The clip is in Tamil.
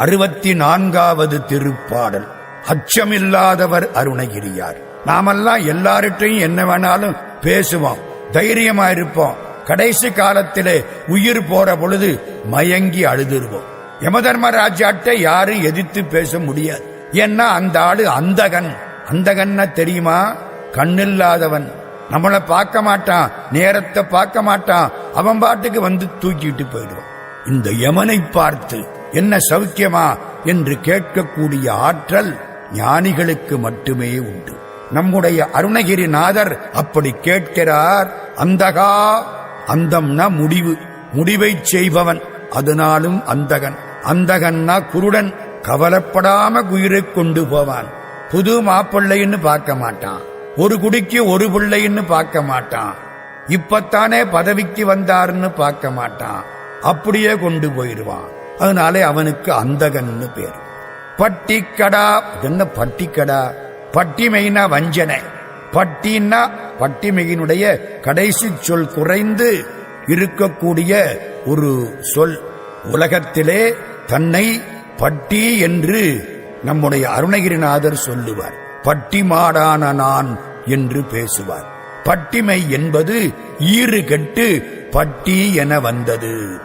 அறுபத்தி நான்காவது திருப்பாடல். அச்சமில்லாதவர் அருணகிரியார். நாமெல்லாம் எல்லார்ட்டையும் என்ன வேணாலும் பேசுவோம். தைரியமா இருப்போம். கடைசி காலத்திலே உயிர் போற பொழுது மயங்கி அழுதுருவோம். யமதர்மராஜாட்ட யாரும் எதிர்த்து பேச முடியாது. ஏன்னா அந்த ஆளு அந்தகன். அந்தகன்னா தெரியுமா? கண்ணில்லாதவன். நம்மளை பார்க்க மாட்டான். நேரத்தை பார்க்க மாட்டான். அவன் பாட்டுக்கு வந்து தூக்கிட்டு போயிடுவான். இந்த யமனை பார்த்து என்ன சௌக்கியமா என்று கேட்கக்கூடிய ஆற்றல் ஞானிகளுக்கு மட்டுமே உண்டு. நம்முடைய அருணகிரிநாதர் அப்படி கேட்கிறார் அந்தகா அந்தம்னா முடிவு முடிவை செய்பவன் அதனாலும் அந்தகன் அந்தகன்னா குருடன் கவலைப்படாம உயிரை கொண்டு போவான். புது மாப்பிள்ளைன்னு பார்க்க மாட்டான். ஒரு குடிக்கு ஒரு பிள்ளைன்னு பார்க்க மாட்டான். இப்பத்தானே பதவிக்கு வந்தாருன்னு பார்க்க மாட்டான். அப்படியே கொண்டு போயிடுவான். அதனாலே அவனுக்கு அந்தகன்னு பேர். பட்டிக்கடா என்ன பட்டிக்கடா? பட்டிமைனா வஞ்சனை. பட்டின்னா பட்டிமையினுடைய கடைசி சொல் குறைந்து இருக்கக்கூடிய ஒரு சொல். உலகத்திலே தன்னை பட்டி என்று நம்முடைய அருணகிரிநாதர் சொல்லுவார். பட்டிமாடான நான் என்று பேசுவார். பட்டிமை என்பது ஈறு கெட்டு பட்டி என வந்தது.